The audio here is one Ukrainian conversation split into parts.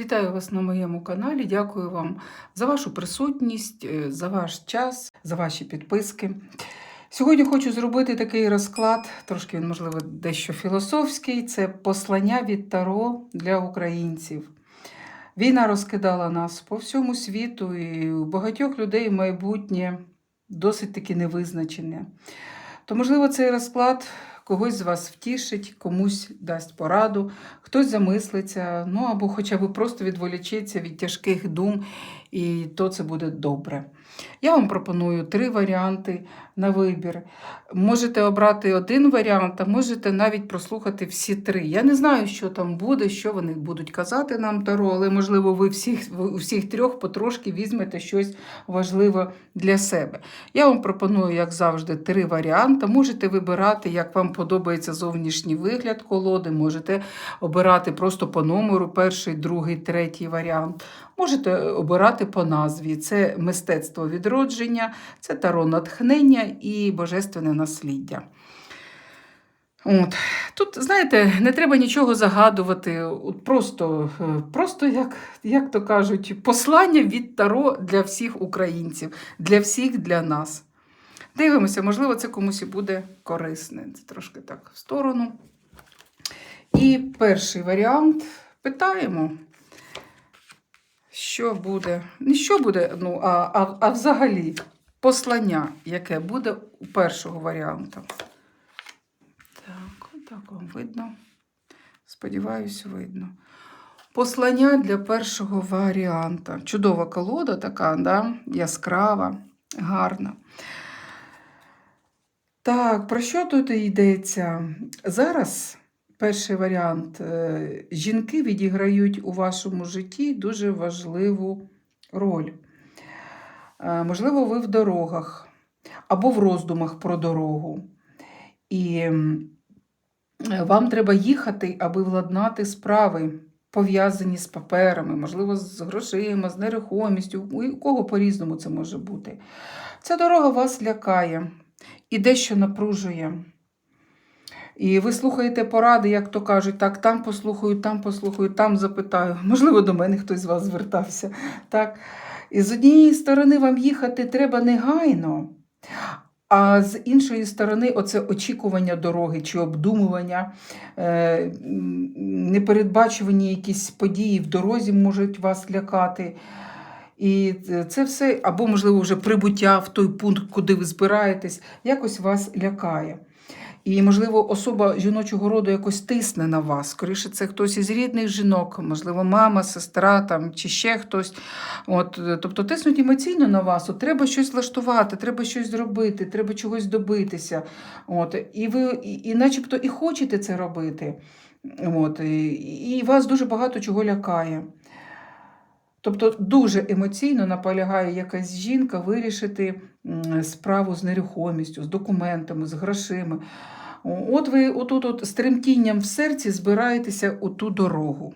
Вітаю вас на моєму каналі. Дякую вам за вашу присутність, е, за ваш час, за ваші підписки. Сьогодні хочу зробити такий розклад, трошки він, можливо, дещо філософський. Це послання від Таро для українців. Війна розкидала нас по всьому світу, і у багатьох людей майбутнє досить таки невизначене. То, можливо, цей розклад когось з вас втішить, комусь дасть пораду, хтось замислиться, ну або хоча б просто відволічеться від тяжких дум, і то це буде добре. Я вам пропоную три варіанти на вибір. Можете обрати один варіант, а можете навіть прослухати всі три. Я не знаю, що там буде, що вони будуть казати нам Таро, але можливо, ви всіх, всіх трьох потрошки візьмете щось важливе для себе. Я вам пропоную, як завжди, три варіанти. Можете вибирати, як вам подобається зовнішній вигляд колоди, можете обирати просто по номеру перший, другий, третій варіант. Можете обирати по назві. Це мистецтво відродження, це таро натхнення і божественне насліддя. От. Тут, знаєте, не треба нічого загадувати. Просто, е, просто як, як то кажуть, послання від Таро для всіх українців, для всіх для нас. Дивимося, можливо, це комусь і буде корисне. Це трошки так в сторону. І перший варіант питаємо, що буде. Не що буде, ну, а, а, а взагалі послання, яке буде у першого варіанту. Так, отак вам видно. Сподіваюсь, видно. Послання для першого варіанта. Чудова колода така, да? яскрава, гарна. Так, про що тут йдеться? Зараз перший варіант. е, Жінки відіграють у вашому житті дуже важливу роль. Е, Можливо, ви в дорогах або в роздумах про дорогу. І вам треба їхати, аби владнати справи, пов'язані з паперами, можливо, з грошима, з нерухомістю, у кого по-різному це може бути. Ця дорога вас лякає і дещо напружує. І ви слухаєте поради, як то кажуть, так, там послухаю, там послухаю, там запитаю. Можливо, до мене хтось з вас звертався. Так. І з однієї сторони вам їхати треба негайно, а з іншої сторони, оце очікування дороги чи обдумування, е, непередбачувані якісь події в дорозі можуть вас лякати. І це все, або, можливо, вже прибуття в той пункт, куди ви збираєтесь, якось вас лякає. І, можливо, особа жіночого роду якось тисне на вас. Скоріше, це хтось із рідних жінок, можливо, мама, сестра там, чи ще хтось. От, е, тобто тиснуть емоційно на вас. От, треба щось влаштувати, треба щось зробити, треба чогось добитися. От, і ви, і, і начебто і хочете це робити. От, і, і вас дуже багато чого лякає. Тобто дуже емоційно наполягає якась жінка вирішити справу з нерухомістю, з документами, з грошима. От ви отут от з тремтінням в серці збираєтеся у ту дорогу.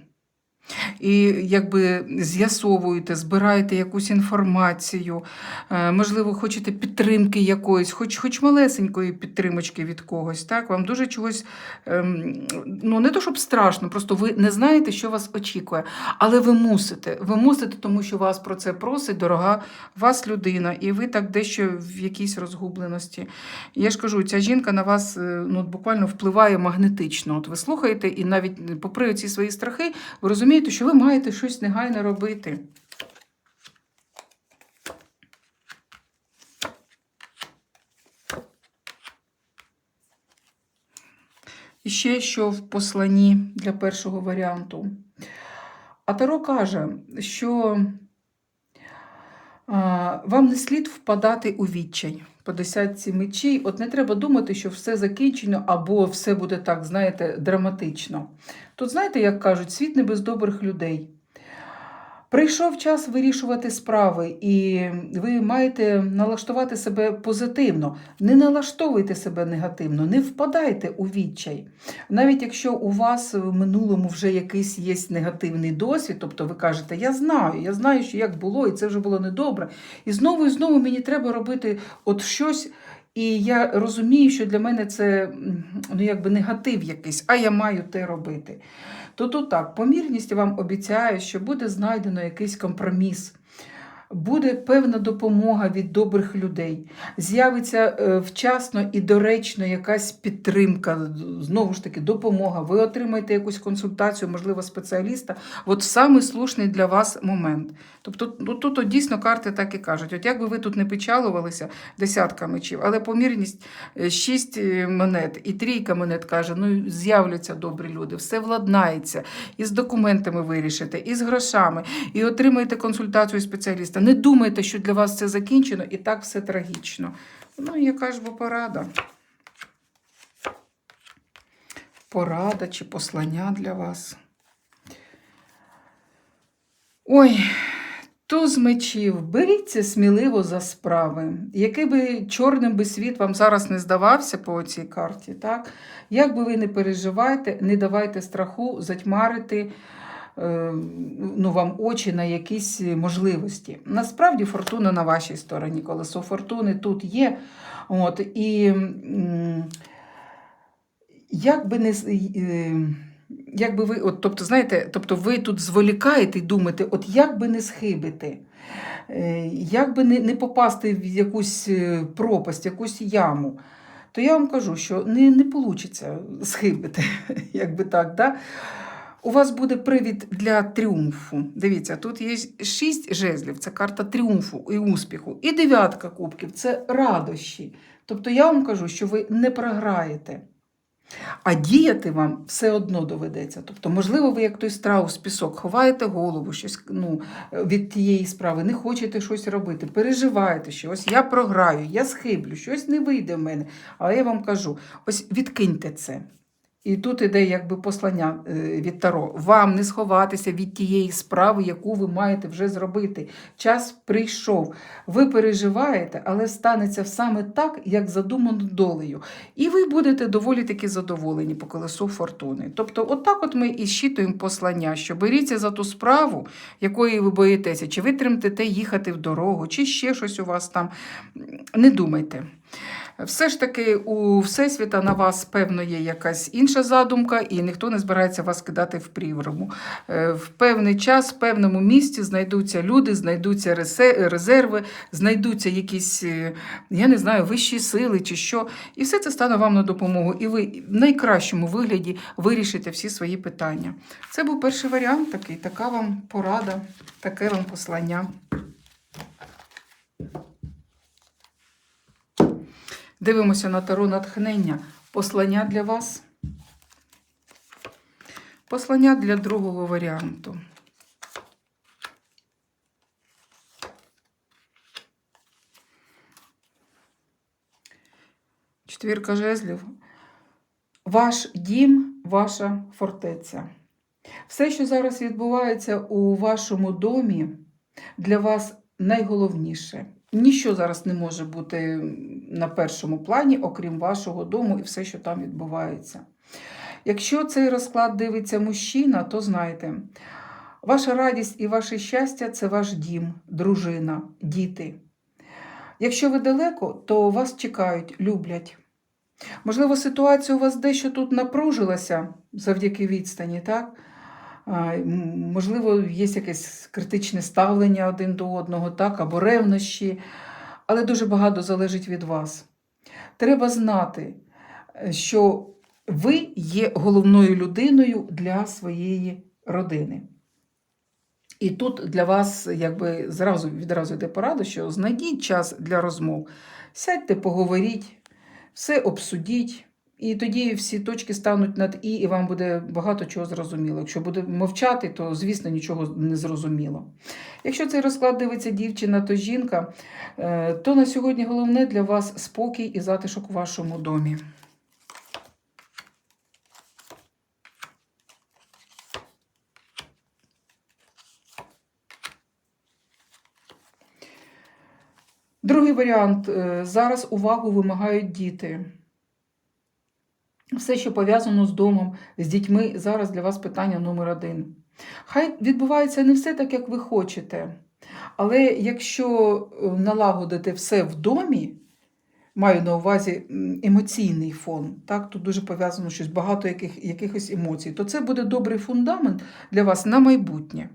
І якби з'ясовуєте, збираєте якусь інформацію, е, можливо, хочете підтримки якоїсь, хоч хоч малесенької підтримочки від когось. Так? Вам дуже чогось, ем, ну не то, щоб страшно, просто ви не знаєте, що вас очікує. Але ви мусите. Ви мусите, тому що вас про це просить дорога вас людина, і ви так дещо в якійсь розгубленості. Я ж кажу, ця жінка на вас е, ну, буквально впливає магнетично. От ви слухаєте, і навіть попри ці свої страхи, ви розумієте, що ви маєте щось негайно робити. І ще що в посланні для першого варіанту. А Таро каже, що вам не слід впадати у відчай по десятці мечей. От не треба думати, що все закінчено або все буде так, знаєте, драматично. Тут, знаєте, як кажуть, світ не без добрих людей. Прийшов час вирішувати справи, і ви маєте налаштувати себе позитивно. Не налаштовуйте себе негативно, не впадайте у відчай. Навіть якщо у вас в минулому вже якийсь є негативний досвід, тобто ви кажете, я знаю, я знаю, що як було, і це вже було недобре. І знову і знову мені треба робити от щось. І я розумію, що для мене це ну, якби негатив якийсь, а я маю те робити. То тут так, помірність вам обіцяє, що буде знайдено якийсь компроміс. Буде певна допомога від добрих людей, з'явиться е, вчасно і доречно якась підтримка, знову ж таки, допомога. Ви отримаєте якусь консультацію, можливо, спеціаліста. От в самий слушний для вас момент. Тобто, ну, тут дійсно карти так і кажуть: от як би ви тут не печалувалися десятка мечів, але помірність е, шість е, монет і трійка монет каже: ну з'являться добрі люди, все владнається, і з документами вирішите, і з грошами, і отримаєте консультацію спеціаліста. Не думайте, що для вас це закінчено і так все трагічно. Ну, яка ж бо порада? Порада чи послання для вас. Ой, туз мечів, беріться сміливо за справи. Який би чорним би світ вам зараз не здавався по цій карті, так? як би ви не переживаєте, не давайте страху затьмарити ну, вам очі на якісь можливості. Насправді фортуна на вашій стороні, колесо фортуни тут є. От, і як би не. е, Як би ви, от, тобто, знаєте, тобто ви тут зволікаєте і думаєте, от як би не схибити, е, як би не, не попасти в якусь е, пропасть, якусь яму, то я вам кажу, що не, не вийде схибити, як би так. Да? У вас буде привід для тріумфу. Дивіться, тут є шість жезлів, це карта тріумфу і успіху, і дев'ятка кубків це радощі. Тобто я вам кажу, що ви не програєте. А діяти вам все одно доведеться. Тобто, можливо, ви як той страус пісок, ховаєте голову щось ну, від тієї справи, не хочете щось робити, переживаєте, що ось я програю, я схиблю, щось не вийде в мене. Але я вам кажу: ось відкиньте це. І тут іде якби послання е, від Таро. Вам не сховатися від тієї справи, яку ви маєте вже зробити. Час прийшов. Ви переживаєте, але станеться саме так, як задумано долею. І ви будете доволі таки задоволені по колесу фортуни. Тобто, отак от ми і щитуємо послання, що беріться за ту справу, якої ви боїтеся, чи ви тремтете їхати в дорогу, чи ще щось у вас там. Не думайте. Все ж таки, у Всесвіта на вас, певно, є якась інша задумка, і ніхто не збирається вас кидати в прірву. Е, В певний час, в певному місці знайдуться люди, знайдуться резерви, знайдуться якісь, е, я не знаю, вищі сили чи що. І все це стане вам на допомогу. І ви в найкращому вигляді вирішите всі свої питання. Це був перший варіант такий, така вам порада, таке вам послання. Дивимося на таро натхнення. Послання для вас. Послання для другого варіанту. Четвірка жезлів. Ваш дім, ваша фортеця. Все, що зараз відбувається у вашому домі, для вас найголовніше. Ніщо зараз не може бути на першому плані, окрім вашого дому і все, що там відбувається. Якщо цей розклад дивиться мужчина, то знайте, ваша радість і ваше щастя це ваш дім, дружина, діти. Якщо ви далеко, то вас чекають, люблять. Можливо, ситуація у вас дещо тут напружилася завдяки відстані, так? Можливо, є якесь критичне ставлення один до одного, так, або ревнощі, але дуже багато залежить від вас. Треба знати, е, що ви є головною людиною для своєї родини. І тут для вас якби зразу відразу йде порада, що знайдіть час для розмов. Сядьте, поговоріть, все обсудіть. І тоді всі точки стануть над і, і вам буде багато чого зрозуміло. Якщо буде мовчати, то, звісно, нічого не зрозуміло. Якщо цей розклад дивиться дівчина, то жінка, е, то на сьогодні головне для вас спокій і затишок у вашому домі. Другий варіант. Е, Зараз увагу вимагають діти. Все, що пов'язано з домом, з дітьми, зараз для вас питання номер один. Хай відбувається не все так, як ви хочете. Але якщо е, налагодити все в домі, Маю на увазі емоційний фон. Так? Тут дуже пов'язано щось багато яких, якихось емоцій. То це буде добрий фундамент для вас на майбутнє.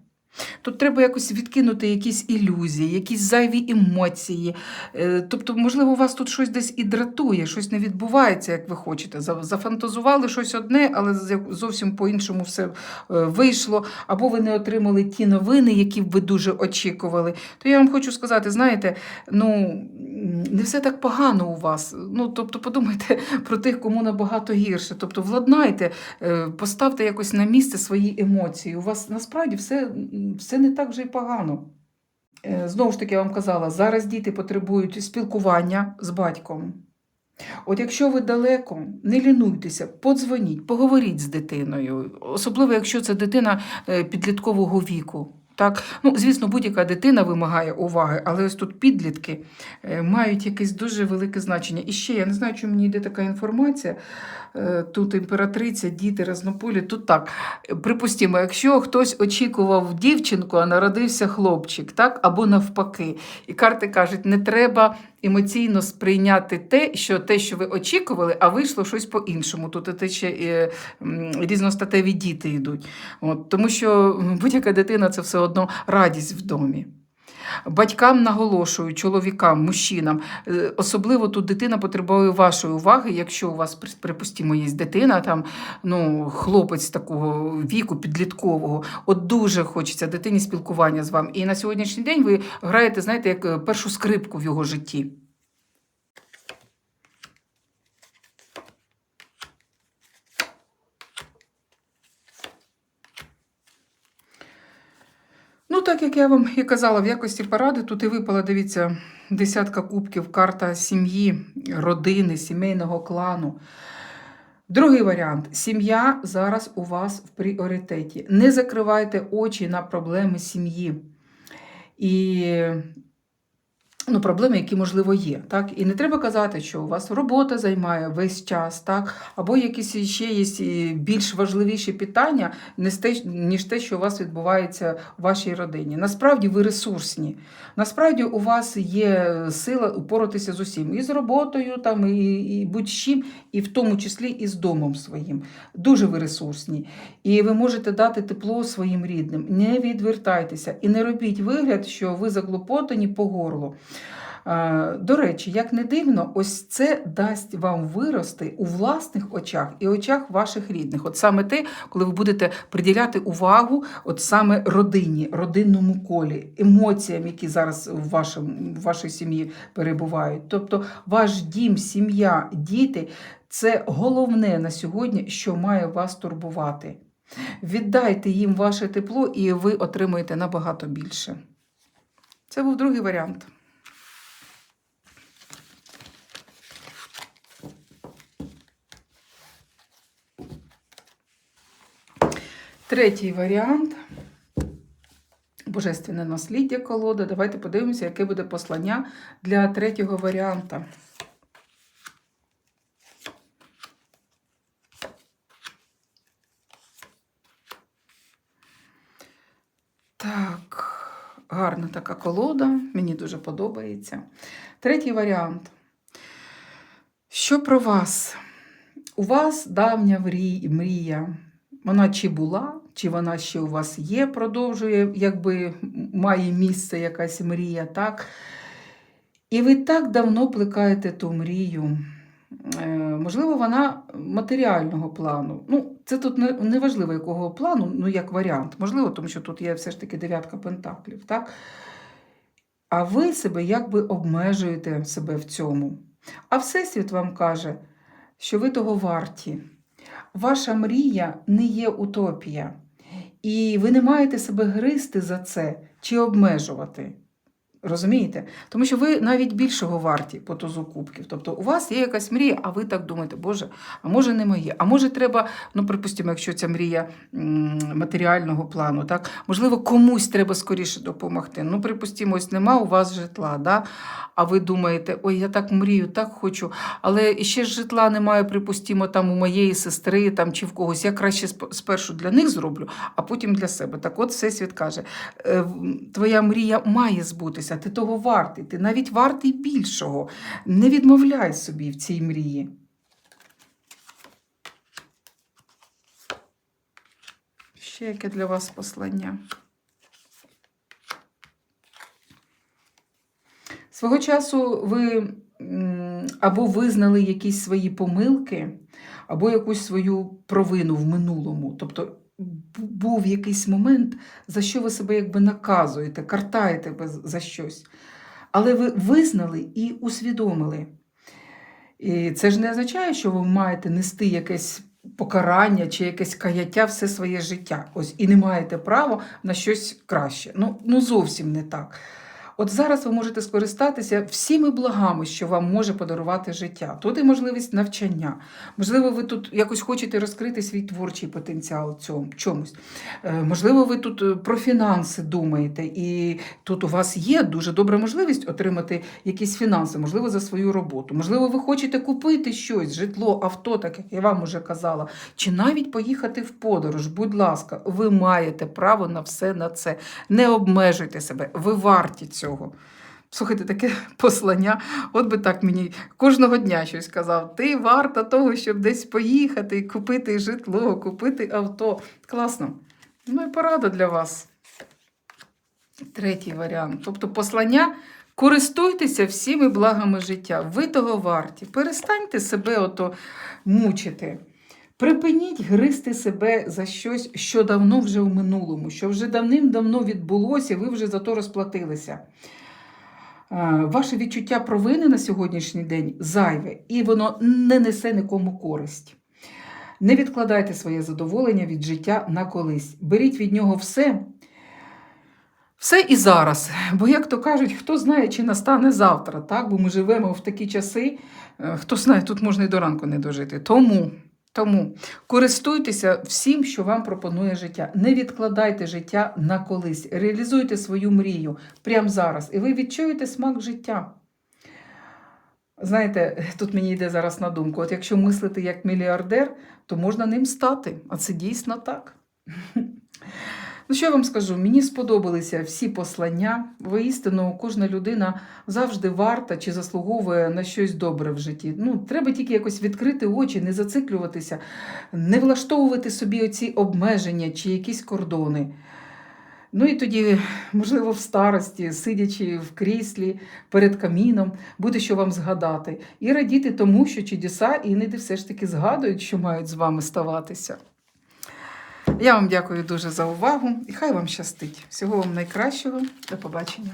Тут треба якось відкинути якісь ілюзії, якісь зайві емоції. Е, Тобто, можливо, у вас тут щось десь і дратує, щось не відбувається, як ви хочете. Зафантазували щось одне, але зовсім по-іншому все е, вийшло. Або ви не отримали ті новини, які ви дуже очікували. То я вам хочу сказати, знаєте, ну не все так погано у вас. Ну, тобто, подумайте про тих, кому набагато гірше. Тобто, владнайте, е, поставте якось на місце свої емоції. У вас насправді все, все не так вже й погано. Е, Знову ж таки, я вам казала, зараз діти потребують спілкування з батьком. От якщо ви далеко, не лінуйтеся, подзвоніть, поговоріть з дитиною, особливо якщо це дитина е, підліткового віку. Так, ну звісно, будь-яка дитина вимагає уваги, але ось тут підлітки е, мають якесь дуже велике значення. І ще я не знаю, чому мені йде така інформація. Е, Тут імператриця, діти разнополі. Тут так. Е, Припустімо, якщо хтось очікував дівчинку, а народився хлопчик, так або навпаки, і карти кажуть, не треба емоційно сприйняти те, що те, що ви очікували, а вийшло щось по-іншому. Тут і ще е, м, різностатеві діти йдуть. От, тому що будь-яка дитина це все одно радість в домі. Батькам наголошую, чоловікам, мужчинам, е, особливо тут дитина потребує вашої уваги, якщо у вас, припустімо, є дитина, там, ну, хлопець такого віку, підліткового, от дуже хочеться дитині спілкування з вами. І на сьогоднішній день ви граєте, знаєте, як е, першу скрипку в його житті. Ну, так як я вам і казала, в якості поради тут і випала, дивіться, десятка кубків, карта сім'ї, родини, сімейного клану. Другий варіант сім'я зараз у вас в пріоритеті. Не закривайте очі на проблеми сім'ї. І ну, проблеми, які, можливо, є. Так? І не треба казати, що у вас робота займає весь час, так? або якісь ще є більш важливіші питання, ніж те, що у вас відбувається в вашій родині. Насправді ви ресурсні. Насправді у вас є сила упоратися з усім. І з роботою, там, і, і будь-чим, і в тому числі і з домом своїм. Дуже ви ресурсні. І ви можете дати тепло своїм рідним. Не відвертайтеся і не робіть вигляд, що ви заклопотані по горлу. Е, До речі, як не дивно, ось це дасть вам вирости у власних очах і очах ваших рідних. От саме те, коли ви будете приділяти увагу, от саме родині, родинному колі, емоціям, які зараз в, вашому, в вашій сім'ї перебувають. Тобто ваш дім, сім'я, діти це головне на сьогодні, що має вас турбувати. Віддайте їм ваше тепло, і ви отримаєте набагато більше. Це був другий варіант. Третій варіант. Божественне насліддя колода. Давайте подивимося, яке буде послання для третього варіанта. Так, гарна така колода, мені дуже подобається. Третій варіант. Що про вас? У вас давня мрія. Вона чи була, чи вона ще у вас є, продовжує, якби має місце якась мрія, так? І ви так давно плекаєте ту мрію. Е, Можливо, вона матеріального плану. Ну, це тут не, важливо, якого плану, ну як варіант. Можливо, тому що тут є все ж таки дев'ятка пентаклів, так? А ви себе якби обмежуєте себе в цьому. А Всесвіт вам каже, що ви того варті. Ваша мрія не є утопія. І ви не маєте себе гризти за це чи обмежувати. Розумієте? Тому що ви навіть більшого варті по тузу кубків. Тобто у вас є якась мрія, а ви так думаєте, Боже, а може не моє? А може треба, ну припустимо, якщо ця мрія матеріального плану, так можливо, комусь треба скоріше допомогти. Ну, припустимо, ось нема у вас житла, да? а ви думаєте, ой, я так мрію, так хочу, але ще ж житла немає, припустимо, там у моєї сестри там, чи в когось. Я краще спершу для них зроблю, а потім для себе. Так от Всесвіт каже, е, твоя мрія має збутися. Заспокойся, ти того вартий, ти навіть вартий більшого. Не відмовляй собі в цій мрії. Ще яке для вас послання. Свого часу ви або визнали якісь свої помилки, або якусь свою провину в минулому. Тобто був якийсь момент, за що ви себе якби наказуєте, картаєте за щось. Але ви визнали і усвідомили. І це ж не означає, що ви маєте нести якесь покарання чи якесь каяття все своє життя. Ось і не маєте права на щось краще. Ну, ну зовсім не так. От зараз ви можете скористатися всіми благами, що вам може подарувати життя. Тут і можливість навчання. Можливо, ви тут якось хочете розкрити свій творчий потенціал цьому чомусь. Е, Можливо, ви тут е, про фінанси думаєте, і тут у вас є дуже добра можливість отримати якісь фінанси, можливо, за свою роботу. Можливо, ви хочете купити щось, житло, авто, так як я вам уже казала, чи навіть поїхати в подорож. Будь ласка, ви маєте право на все на це. Не обмежуйте себе, ви варті цього. Слухайте, таке послання, от би так мені кожного дня щось казав. Ти варта того, щоб десь поїхати, купити житло, купити авто. Класно. Ну і порада для вас. Третій варіант. Тобто послання користуйтеся всіми благами життя. Ви того варті. Перестаньте себе ото мучити. Припиніть гризти себе за щось, що давно вже в минулому, що вже давним-давно відбулося, ви вже за то розплатилися. Е, Ваше відчуття провини на сьогоднішній день зайве, і воно не несе нікому користь. Не відкладайте своє задоволення від життя на колись. Беріть від нього все. Все і зараз. Бо, як то кажуть, хто знає, чи настане завтра, так? бо ми живемо в такі часи, е, хто знає, тут можна і до ранку не дожити. Тому, тому користуйтеся всім, що вам пропонує життя. Не відкладайте життя на колись. Реалізуйте свою мрію прямо зараз, і ви відчуєте смак життя. Знаєте, тут мені йде зараз на думку: от якщо мислити як мільярдер, то можна ним стати. А це дійсно так. Ну, що я вам скажу? Мені сподобалися всі послання. Воістину, кожна людина завжди варта чи заслуговує на щось добре в житті. Ну, треба тільки якось відкрити очі, не зациклюватися, не влаштовувати собі оці обмеження чи якісь кордони. Ну і тоді, можливо, в старості, сидячи в кріслі перед каміном, буде що вам згадати. І радіти тому, що чудеса іноді все ж таки згадують, що мають з вами ставатися. Я вам дякую дуже за увагу і хай вам щастить. Всього вам найкращого. До побачення.